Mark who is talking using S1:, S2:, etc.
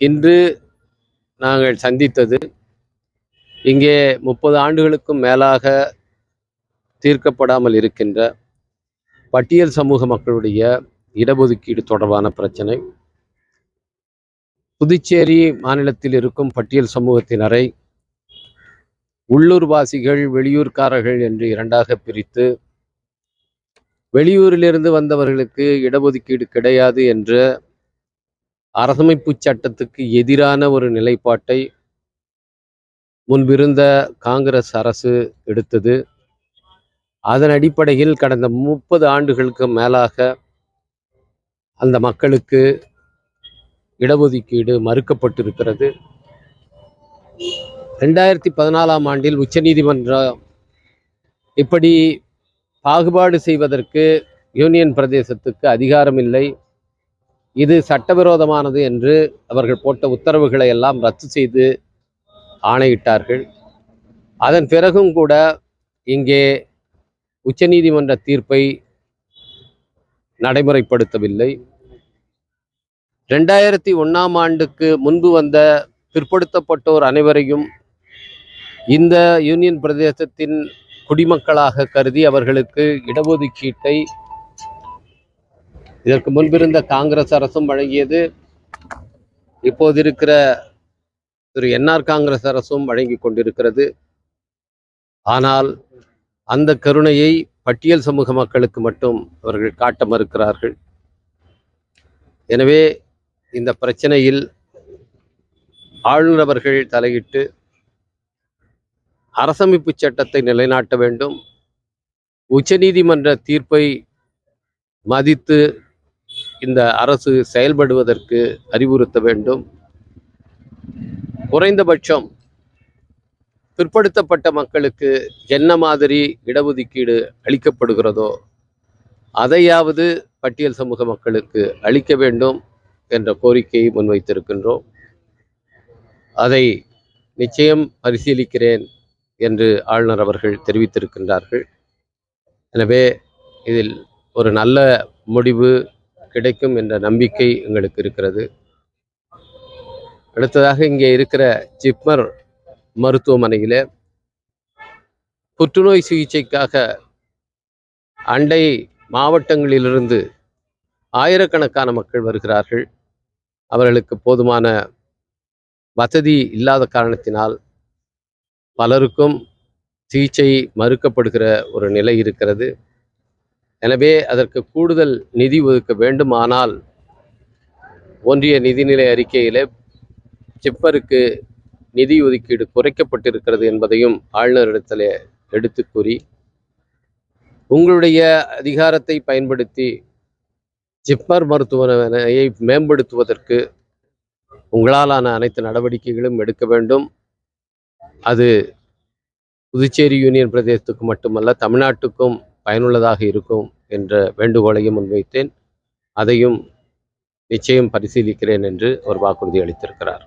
S1: இன்று நாங்கள் சந்தித்தது இங்கே முப்பது ஆண்டுகளுக்கும் மேலாக தீர்க்கப்படாமல் இருக்கின்ற பட்டியல் சமூக மக்களுடைய இடஒதுக்கீடு தொடர்பான பிரச்சனை. புதுச்சேரி மாநிலத்தில் இருக்கும் பட்டியல் சமூகத்தினரை உள்ளூர்வாசிகள் வெளியூர்காரர்கள் என்று இரண்டாக பிரித்து வெளியூரிலிருந்து வந்தவர்களுக்கு இடஒதுக்கீடு கிடையாது என்ற அரசமைப்பு சட்டத்துக்கு எதிரான ஒரு நிலைப்பாட்டை முன்பிருந்த காங்கிரஸ் அரசு எடுத்தது. அதன் அடிப்படையில் கடந்த முப்பது ஆண்டுகளுக்கு மேலாக அந்த மக்களுக்கு இடஒதுக்கீடு மறுக்கப்பட்டிருக்கிறது. ரெண்டாயிரத்தி பதினாலாம் ஆண்டில் உச்சநீதிமன்றம் இப்படி பாகுபாடு செய்வதற்கு யூனியன் பிரதேசத்துக்கு அதிகாரம் இல்லை இது சட்டவிரோதமானது என்று அவர்கள் போட்ட உத்தரவுகளை எல்லாம் ரத்து செய்து ஆணையிட்டார்கள். அதன் பிறகும் கூட இங்கே உச்சநீதிமன்ற தீர்ப்பை நடைமுறைப்படுத்தவில்லை. ரெண்டாயிரத்தி ஒன்றாம் ஆண்டுக்கு முன்பு வந்த பிற்படுத்தப்பட்டோர் அனைவரையும் இந்த யூனியன் பிரதேசத்தின் குடிமக்களாக கருதி அவர்களுக்கு இடஒதுக்கீட்டை இதற்கு முன்பிருந்த காங்கிரஸ் அரசும் வழங்கியது இப்போது இருக்கிற திரு என்ஆர் காங்கிரஸ் அரசும் வழங்கி கொண்டிருக்கிறது. ஆனால் அந்த கருணையை பட்டியல் சமூக மக்களுக்கு மட்டும் அவர்கள் காட்ட மறுக்கிறார்கள். எனவே இந்த பிரச்சனையில் ஆளுநர் அவர்கள் தலையிட்டு அரசமைப்பு சட்டத்தை நிலைநாட்ட வேண்டும். உச்சநீதிமன்ற தீர்ப்பை மதித்து இந்த அரசு செயல்படுவதற்கு அறிவுறுத்த வேண்டும். குறைந்தபட்சம் பிற்படுத்தப்பட்ட மக்களுக்கு என்ன மாதிரி இடஒதுக்கீடு அளிக்கப்படுகிறதோ அதையாவது பட்டியல் சமூக மக்களுக்கு அளிக்க வேண்டும் என்ற கோரிக்கையை முன்வைத்திருக்கின்றோம். அதை நிச்சயம் பரிசீலிக்கிறேன் என்று ஆளுநர் அவர்கள் தெரிவித்திருக்கின்றார்கள். எனவே இதில் ஒரு நல்ல முடிவு கிடைக்கும் என்ற நம்பிக்கை எங்களுக்கு இருக்கிறது. அடுத்ததாக இங்கே இருக்கிற ஜிப்மர் மருத்துவமனையில் புற்றுநோய் சிகிச்சைக்காக அண்டை மாவட்டங்களிலிருந்து ஆயிரக்கணக்கான மக்கள் வருகிறார்கள். அவர்களுக்கு போதுமான வசதி இல்லாத காரணத்தினால் பலருக்கும் சிகிச்சை மறுக்கப்படுகிற ஒரு நிலை இருக்கிறது. எனவே அதற்கு கூடுதல் நிதி ஒதுக்க வேண்டுமானால் ஒன்றிய நிதிநிலை அறிக்கையில் சிப்பருக்கு நிதி ஒதுக்கீடு குறைக்கப்பட்டிருக்கிறது என்பதையும் ஆளுநரிடத்தில் எடுத்து கூறி உங்களுடைய அதிகாரத்தை பயன்படுத்தி ஜிப்மர் மருத்துவமனையை மேம்படுத்துவதற்கு உங்களாலான அனைத்து நடவடிக்கைகளும் எடுக்க வேண்டும். அது புதுச்சேரி யூனியன் பிரதேசத்துக்கு மட்டுமல்ல தமிழ்நாட்டுக்கும் பயனுள்ளதாக இருக்கும் என்ற வேண்டுகோளையும் முன்வைத்தேன். அதையும் நிச்சயம் பரிசீலிக்கிறேன் என்று அவர் வாக்குறுதி அளித்திருக்கிறார்.